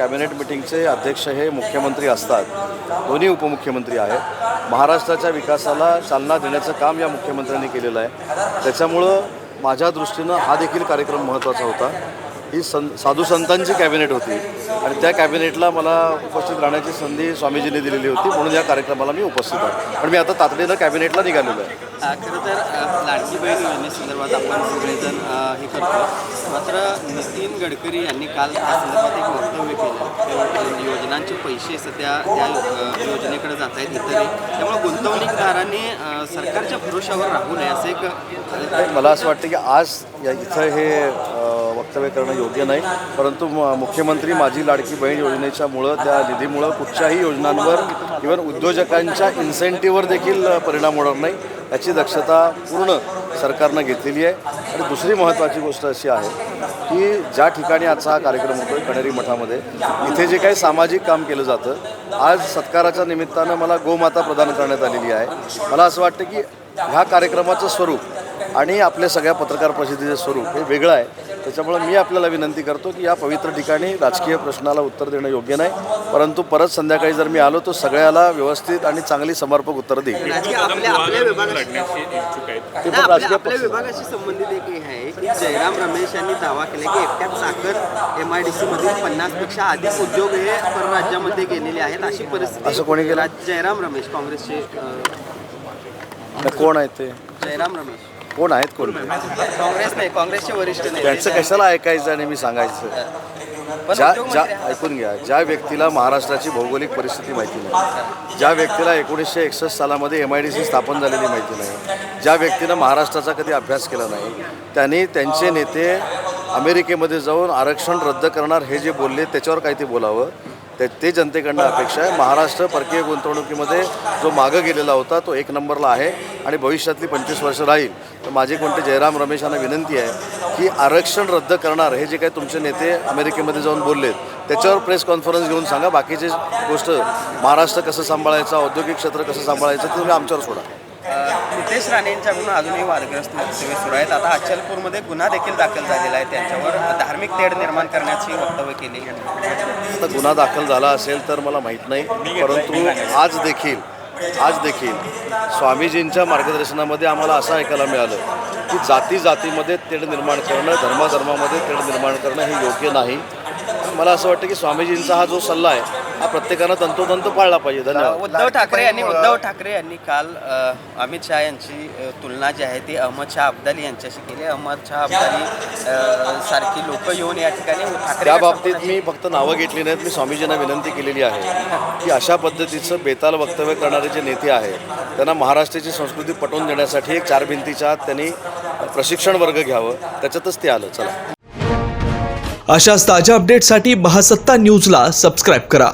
Cabinet मिटिंगचे अध्यक्ष हे मुख्यमंत्री असतात. दोन्ही उपमुख्यमंत्री आहेत. महाराष्ट्राच्या विकासाला चालना देण्याचं काम या मुख्यमंत्र्यांनी केलेलं आहे. त्याच्यामुळं माझ्या दृष्टीनं हा देखील कार्यक्रम महत्त्वाचा होता. ही सं साधू संतांची कॅबिनेट होती. आणि त्या कॅबिनेटला मला उपस्थित राहण्याची संधी स्वामीजींनी दिलेली होती म्हणून या कार्यक्रमाला मी उपस्थित आहे. पण मी आता तातडीनं कॅबिनेटला निघालेलो आहे. खरं तर लाडकी बहीण योजनेसंदर्भात आपण सगळेजण हे करतो मात्र नितीन गडकरी यांनी काल त्या संदर्भात एक वक्तव्य केलं. योजनांचे पैसे सध्या त्या योजनेकडे जात आहेत इतरही. त्यामुळे गुंतवणूकदारांनी सरकारच्या भरोशावर राहू नये असं एक मला असं वाटतं की आज या इथं हे वक्तव्य करणं योग्य नाही. परंतु म- मुख्यमंत्री माझी लाडकी बहीण योजनेच्यामुळं त्या निधीमुळं कुठच्याही योजनांवर इव्हन उद्योजकांच्या इन्सेंटिव्हवर देखील परिणाम होणार नाही. याची दक्षता पूर्ण सरकारनं घेतलेली आहे. आणि दुसरी महत्त्वाची गोष्ट अशी आहे की ज्या ठिकाणी आजचा हा कार्यक्रम होतो आहे कणेरी मठामध्ये इथे जे काही सामाजिक काम केलं जातं आज सत्काराच्या निमित्तानं मला गोमाता प्रदान करण्यात आलेली आहे. मला असं वाटतं की ह्या कार्यक्रमाचं स्वरूप आणि आपल्या सगळ्या पत्रकार परिषदेचं स्वरूप हे वेगळं आहे. त्याच्यामुळं मी आपल्याला विनंती करतो की या पवित्र ठिकाणी राजकीय प्रश्नाला उत्तर देणं योग्य नाही. परंतु परत संध्याकाळी जर मी आलो तर सगळ्याला व्यवस्थित आणि चांगली समर्पक उत्तर देईल. राजकीय आपल्या विभागाशी संबंधित एक हे आहे की जयराम रमेश यांनी दावा केला की एकट्याच साखर एम आय डी सीमधील पन्नासपेक्षा अधिक उद्योग हे परराज्यामध्ये गेलेले आहेत अशी परिस्थिती असं कोणी केलं? जयराम रमेश काँग्रेसचे कोण आहेत ते? जयराम रमेश. कोण आहेत कोण? काँग्रेस नाही काँग्रेसचे वरिष्ठ नाही त्यांचं कशाला ऐकायचं आणि मी सांगायचं? ज्या ज्या ऐकून घ्या ज्या व्यक्तीला महाराष्ट्राची भौगोलिक परिस्थिती माहिती नाही ज्या व्यक्तीला एकोणीसशे एकसष्ट सालामध्ये एम आय डी सी स्थापन झालेली माहिती नाही ज्या व्यक्तीनं महाराष्ट्राचा कधी अभ्यास केला नाही त्यांनी त्यांचे नेते अमेरिकेमध्ये जाऊन आरक्षण रद्द करणार हे जे बोलले त्याच्यावर काही ते बोलावं. ते ते जनतेकडनं अपेक्षा आहे. महाराष्ट्र परकीय गुंतवणुकीमध्ये जो मागं गेलेला होता तो एक नंबरला आहे आणि भविष्यातली पंचवीस वर्ष राहील. तर माझे कोणते जयराम रमेश यांना विनंती आहे की आरक्षण रद्द करणार हे जे काही तुमचे नेते अमेरिकेमध्ये जाऊन बोललेत त्याच्यावर प्रेस कॉन्फरन्स घेऊन सांगा. बाकीची गोष्ट महाराष्ट्र कसं सांभाळायचं औद्योगिक क्षेत्र कसं सांभाळायचं ते तुम्ही आमच्यावर सोडा. रितेश राणेंच्याकडून अजूनही वादग्रस्त वक्तव्य सुरू आहेत. आता अचलपूरमध्ये गुन्हा देखील दाखल झालेला आहे. त्यांच्यावर धार्मिक तेढ निर्माण करण्याची वक्तव्य केली आता गुन्हा दाखल झाला असेल तर मला माहीत नाही परंतु आज देखील आज देखील स्वामीजींच्या मार्गदर्शनामध्ये आम्हाला असं ऐकायला मिळालं की जाती जातीमध्ये तेढ निर्माण करणं धर्माधर्मामध्ये तेढ निर्माण करणं हे योग्य नाही. मला असं वाटतं की स्वामीजींचा हा जो सल्ला आहे हा प्रत्येकानं तंतोतंत पाळला पाहिजे. धन्यवाद. उद्धव ठाकरे यांनी उद्धव ठाकरे यांनी काल अ, अमित शहा यांची तुलना जी आहे ती अहमद शहा अब्दाली यांच्याशी केली. अहमद शहा अब्दाली अ, सारखी लोक येऊन या ठिकाणी ठाकरे त्या बाबतीत मी फक्त नावं घेतली नाहीत मी स्वामीजींना विनंती केलेली आहे की अशा पद्धतीचं बेताल वक्तव्य करणारे जे नेते आहेत त्यांना महाराष्ट्राची संस्कृती पटवून देण्यासाठी एक चार भिंतीच्या आत त्यांनी प्रशिक्षण वर्ग घ्यावं त्याच्यातच ते आलं. चला. अशाच ताज्या अपडेटसाठी महासत्ता न्यूजला सबस्क्राईब करा.